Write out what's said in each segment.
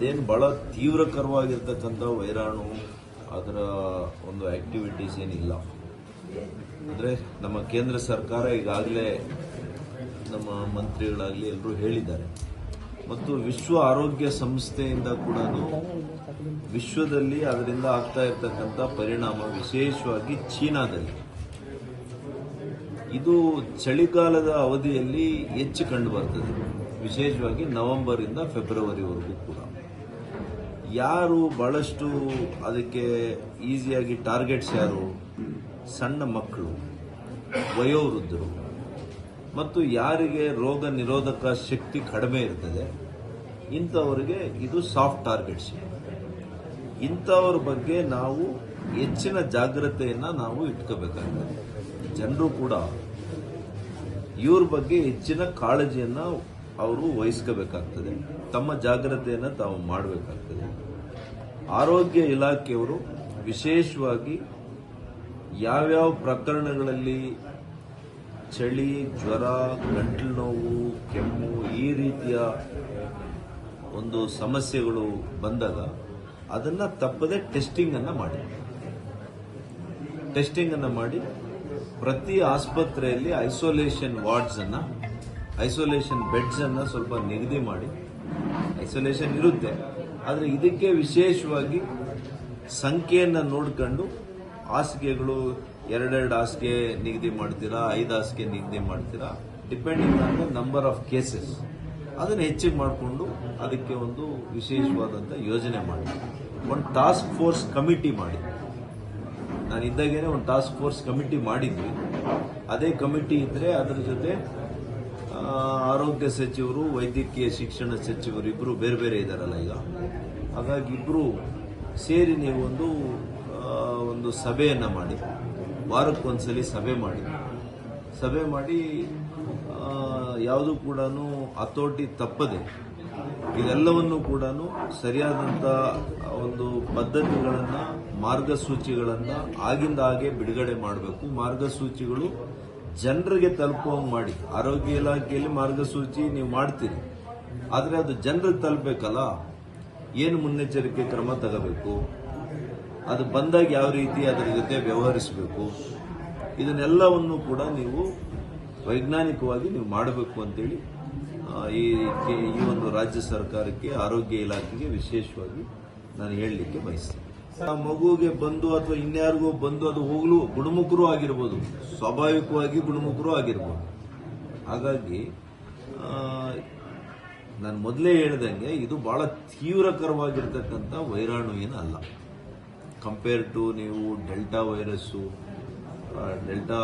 ಅದೇನು ಬಹಳ ತೀವ್ರಕರವಾಗಿರ್ತಕ್ಕಂಥ ವೈರಾಣು ಅದರ ಒಂದು ಆಕ್ಟಿವಿಟೀಸ್ ಏನಿಲ್ಲ. ಅಂದರೆ ನಮ್ಮ ಕೇಂದ್ರ ಸರ್ಕಾರ ಈಗಾಗಲೇ ನಮ್ಮ ಮಂತ್ರಿಗಳಾಗಲಿ ಎಲ್ಲರೂ ಹೇಳಿದ್ದಾರೆ. ಮತ್ತು ವಿಶ್ವ ಆರೋಗ್ಯ ಸಂಸ್ಥೆಯಿಂದ ಕೂಡ ವಿಶ್ವದಲ್ಲಿ ಅದರಿಂದ ಆಗ್ತಾ ಇರತಕ್ಕಂಥ ಪರಿಣಾಮ ವಿಶೇಷವಾಗಿ ಚೀನಾದಲ್ಲಿ. ಇದು ಚಳಿಗಾಲದ ಅವಧಿಯಲ್ಲಿ ಹೆಚ್ಚು ಕಂಡು ಬರ್ತದೆ. ವಿಶೇಷವಾಗಿ ನವೆಂಬರ್ ಇಂದ ಫೆಬ್ರವರಿವರೆಗೂ ಕೂಡ. ಯಾರು ಬಹಳಷ್ಟು ಅದಕ್ಕೆ ಈಸಿಯಾಗಿ ಟಾರ್ಗೆಟ್ಸ್ ಯಾರು? ಸಣ್ಣ ಮಕ್ಕಳು, ವಯೋವೃದ್ಧರು. ಮತ್ತು ಯಾರಿಗೆ ರೋಗ ನಿರೋಧಕ ಶಕ್ತಿ ಕಡಿಮೆ ಇರ್ತದೆ, ಇಂಥವರಿಗೆ ಇದು ಸಾಫ್ಟ್ ಟಾರ್ಗೆಟ್ಸ್ ಇಂಥವ್ರ ಬಗ್ಗೆ ನಾವು ಹೆಚ್ಚಿನ ಜಾಗ್ರತೆಯನ್ನು ನಾವು ಇಟ್ಕೋಬೇಕಾಗ್ತದೆ. ಜನರು ಕೂಡ ಇವ್ರ ಬಗ್ಗೆ ಹೆಚ್ಚಿನ ಕಾಳಜಿಯನ್ನು ಅವರು ವಹಿಸ್ಕೋಬೇಕಾಗ್ತದೆ. ತಮ್ಮ ಜಾಗ್ರತೆಯನ್ನು ತಾವು ಮಾಡಬೇಕಾಗ್ತದೆ. ಆರೋಗ್ಯ ಇಲಾಖೆಯವರು ವಿಶೇಷವಾಗಿ ಯಾವ್ಯಾವ ಪ್ರಕರಣಗಳಲ್ಲಿ ಚಳಿ, ಜ್ವರ, ಗಂಟಲು ನೋವು, ಕೆಮ್ಮು ಈ ರೀತಿಯ ಒಂದು ಸಮಸ್ಯೆಗಳು ಬಂದಾಗ ಅದನ್ನು ತಪ್ಪದೆ ಟೆಸ್ಟಿಂಗ್ ಅನ್ನ ಮಾಡಿ. ಟೆಸ್ಟಿಂಗ್ ಅನ್ನ ಮಾಡಿ ಪ್ರತಿ ಆಸ್ಪತ್ರೆಯಲ್ಲಿ ಐಸೋಲೇಷನ್ ವಾರ್ಡ್ಸ್ ಅನ್ನ ಐಸೋಲೇಷನ್ ಬೆಡ್ಸ್ ಅನ್ನ ಸ್ವಲ್ಪ ನಿಗದಿ ಮಾಡಿ. ಐಸೋಲೇಷನ್ ಇರುತ್ತೆ. ಆದರೆ ಇದಕ್ಕೆ ವಿಶೇಷವಾಗಿ ಸಂಖ್ಯೆಯನ್ನು ನೋಡ್ಕೊಂಡು ಹಾಸಿಗೆಗಳು ಎರಡೆರಡು ಹಾಸಿಗೆ ನಿಗದಿ ಮಾಡ್ತೀರಾ, ಐದು ಹಾಸಿಗೆ ನಿಗದಿ ಮಾಡ್ತೀರಾ depending on the number of cases ಅದನ್ನು ಹೆಚ್ಚಿಗೆ ಮಾಡಿಕೊಂಡು ಅದಕ್ಕೆ ಒಂದು ವಿಶೇಷವಾದಂಥ ಯೋಜನೆ ಮಾಡಿ. ಒಂದು ಟಾಸ್ಕ್ ಫೋರ್ಸ್ ಕಮಿಟಿ ಮಾಡಿ. ನಾನು ಇದ್ದಾಗೇನೆ ಒಂದು ಟಾಸ್ಕ್ ಫೋರ್ಸ್ ಕಮಿಟಿ ಮಾಡಿದ್ವಿ. ಅದೇ ಕಮಿಟಿ ಇದ್ರೆ ಅದರ ಜೊತೆ ಆರೋಗ್ಯ ಸಚಿವರು, ವೈದ್ಯಕೀಯ ಶಿಕ್ಷಣ ಸಚಿವರು ಇಬ್ಬರು ಬೇರೆ ಬೇರೆ ಇದ್ದಾರಲ್ಲ ಈಗ. ಹಾಗಾಗಿ ಇಬ್ಬರು ಸೇರಿ ನೀವು ಒಂದು ಒಂದು ಸಭೆಯನ್ನು ಮಾಡಿ. ವಾರಕ್ಕೊಂದ್ಸಲಿ ಸಭೆ ಮಾಡಿ. ಸಭೆ ಮಾಡಿ ಯಾವುದು ಕೂಡ ಹತೋಟಿ ತಪ್ಪದೆ ಇದೆಲ್ಲವನ್ನು ಕೂಡ ಸರಿಯಾದಂಥ ಒಂದು ಪದ್ಧತಿಗಳನ್ನು, ಮಾರ್ಗಸೂಚಿಗಳನ್ನು ಆಗಿಂದ ಹಾಗೆ ಬಿಡುಗಡೆ ಮಾಡಬೇಕು. ಮಾರ್ಗಸೂಚಿಗಳು ಜನರಿಗೆ ತಲುಪುವಂಗೆ ಮಾಡಿ. ಆರೋಗ್ಯ ಇಲಾಖೆಯಲ್ಲಿ ಮಾರ್ಗಸೂಚಿ ನೀವು ಮಾಡ್ತೀರಿ. ಆದರೆ ಅದು ಜನರಿಗೆ ತಲುಪಬೇಕಲ್ಲ? ಏನು ಮುನ್ನೆಚ್ಚರಿಕೆ ಕ್ರಮ ತಗೋಬೇಕು? ಅದು ಬಂದಾಗ ಯಾವ ರೀತಿ ಅದರ ಜೊತೆ ವ್ಯವಹರಿಸಬೇಕು? ಇದನ್ನೆಲ್ಲವನ್ನು ಕೂಡ ನೀವು ವೈಜ್ಞಾನಿಕವಾಗಿ ನೀವು ಮಾಡಬೇಕು ಅಂತೇಳಿ ಈ ಈ ಒಂದು ರಾಜ್ಯ ಸರ್ಕಾರಕ್ಕೆ, ಆರೋಗ್ಯ ಇಲಾಖೆಗೆ ವಿಶೇಷವಾಗಿ ನಾನು ಹೇಳಲಿಕ್ಕೆ ಬಯಸ್ತೀನಿ. ಆ ಮಗುಗೆ ಬಂದು ಅಥವಾ ಇನ್ಯಾರಿಗೂ ಬಂದು ಅದು ಹೋಗಲು, ಗುಣಮುಖರು ಆಗಿರ್ಬೋದು. ಸ್ವಾಭಾವಿಕವಾಗಿ ಗುಣಮುಖರು ಆಗಿರ್ಬೋದು. ಹಾಗಾಗಿ ನಾನು ಮೊದಲೇ ಹೇಳ್ದಂಗೆ ಇದು ಬಹಳ ತೀವ್ರಕರವಾಗಿರ್ತಕ್ಕಂಥ ವೈರಾಣು ಏನು ಅಲ್ಲ. ಕಂಪೇರ್ ಟು ನೀವು ಡೆಲ್ಟಾ ವೈರಸ್ಸು ಡೆಲ್ಟಾ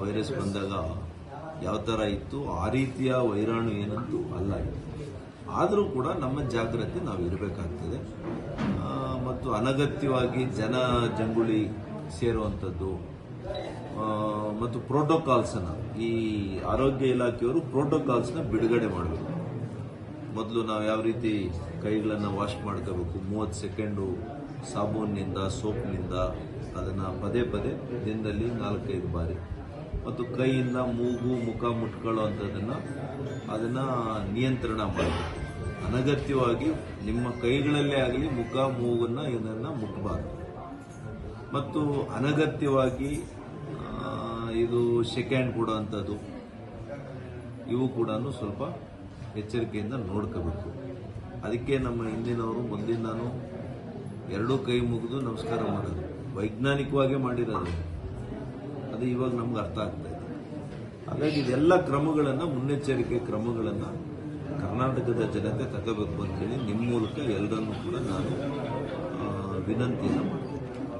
ವೈರಸ್ ಬಂದಾಗ ಯಾವ ಥರ ಇತ್ತು, ಆ ರೀತಿಯ ವೈರಾಣು ಏನಂತೂ ಅಲ್ಲ. ಆದರೂ ಕೂಡ ನಮ್ಮ ಜಾಗ್ರತೆ ನಾವು ಇರಬೇಕಾಗ್ತದೆ. ಮತ್ತು ಅನಗತ್ಯವಾಗಿ ಜನ ಜಂಗುಳಿ ಸೇರುವಂಥದ್ದು ಮತ್ತು ಪ್ರೋಟೋಕಾಲ್ಸನ್ನು ಈ ಆರೋಗ್ಯ ಇಲಾಖೆಯವರು ಪ್ರೋಟೋಕಾಲ್ಸ್ನ ಬಿಡುಗಡೆ ಮಾಡಬೇಕು. ಮೊದಲು ನಾವು ಯಾವ ರೀತಿ ಕೈಗಳನ್ನು ವಾಶ್ ಮಾಡ್ಕೋಬೇಕು? ಮೂವತ್ತು ಸೆಕೆಂಡು ಸಾಬೂನಿನಿಂದ ಸೋಪ್ನಿಂದ ಅದನ್ನು ಪದೇ ಪದೇ, ದಿನದಲ್ಲಿ ನಾಲ್ಕೈದು ಬಾರಿ. ಮತ್ತು ಕೈಯಿಂದ ಮೂಗು, ಮುಖ ಮುಟ್ಕೊಳ್ಳೋ ಅಂಥದ್ದನ್ನು ಅದನ್ನು ನಿಯಂತ್ರಣ ಮಾಡಬೇಕು. ಅನಗತ್ಯವಾಗಿ ನಿಮ್ಮ ಕೈಗಳಲ್ಲೇ ಆಗಲಿ ಮುಖ, ಮೂಗನ್ನು ಇದನ್ನು ಮುಟ್ಟಬಾರ್ದು ಮತ್ತು ಅನಗತ್ಯವಾಗಿ ಇದು ಸೆಕೆಂಡ್ ಕೊಡುವಂಥದ್ದು ಇವು ಕೂಡ ಸ್ವಲ್ಪ ಎಚ್ಚರಿಕೆಯಿಂದ ನೋಡ್ಕೋಬೇಕು. ಅದಕ್ಕೆ ನಮ್ಮ ಹಿಂದಿನವರು ಮುಂದಿನೂ ಎರಡೂ ಕೈ ಮುಗಿದು ನಮಸ್ಕಾರ ಮಾಡೋದು. ವೈಜ್ಞಾನಿಕವಾಗಿ ಮಾಡಿರೋದು. ಅದು ಇವಾಗ ನಮ್ಗೆ ಅರ್ಥ ಆಗ್ತಾ ಇದೆ. ಹಾಗಾಗಿ ಇದೆಲ್ಲ ಕ್ರಮಗಳನ್ನು, ಮುನ್ನೆಚ್ಚರಿಕೆ ಕ್ರಮಗಳನ್ನು ಕರ್ನಾಟಕದ ಜನತೆ ತಗೋಬೇಕು ಅಂತೇಳಿ ನಿಮ್ಮ ಮೂಲಕ ಎಲ್ಲರನ್ನೂ ಕೂಡ ನಾನು ವಿನಂತಿಯನ್ನು ಮಾಡ್ತೀನಿ.